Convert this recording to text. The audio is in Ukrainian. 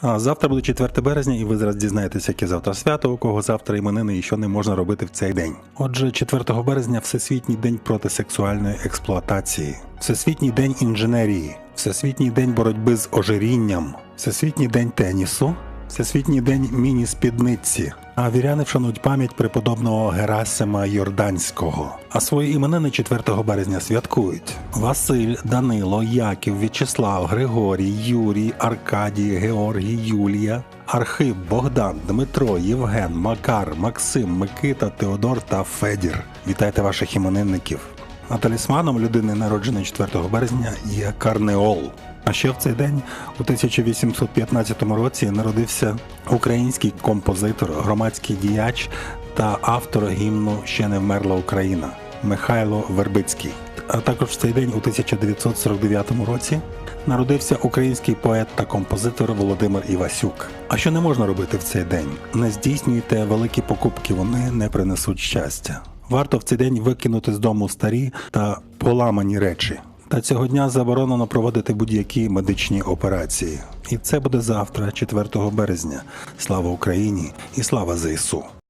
А завтра буде 4 березня, і ви зараз дізнаєтеся, яке завтра свято, у кого завтра іменини і що не можна робити в цей день. Отже, 4 березня Всесвітній день проти сексуальної експлуатації, Всесвітній день інженерії, Всесвітній день боротьби з ожирінням, Всесвітній день тенісу, Всесвітній день міні-спідниці. А віряни вшанують пам'ять преподобного Герасима Йорданського. А свої іменини 4 березня святкують: Василь, Данило, Яків, В'ячеслав, Григорій, Юрій, Аркадій, Георгій, Юлія, Архип, Богдан, Дмитро, Євген, Макар, Максим, Микита, Теодор та Федір. Вітайте ваших іменинників. А талісманом людини, народженої 4 березня, є Карнеол. А ще в цей день, у 1815 році, народився український композитор, громадський діяч та автор гімну Ще не вмерла Україна Михайло Вербицький. А також в цей день, у 1949 році, народився український поет та композитор Володимир Івасюк. А що не можна робити в цей день? Не здійснюйте великі покупки, вони не принесуть щастя. Варто в цей день викинути з дому старі та поламані речі. Та цього дня заборонено проводити будь-які медичні операції. І це буде завтра, 4 березня. Слава Україні і слава ЗСУ!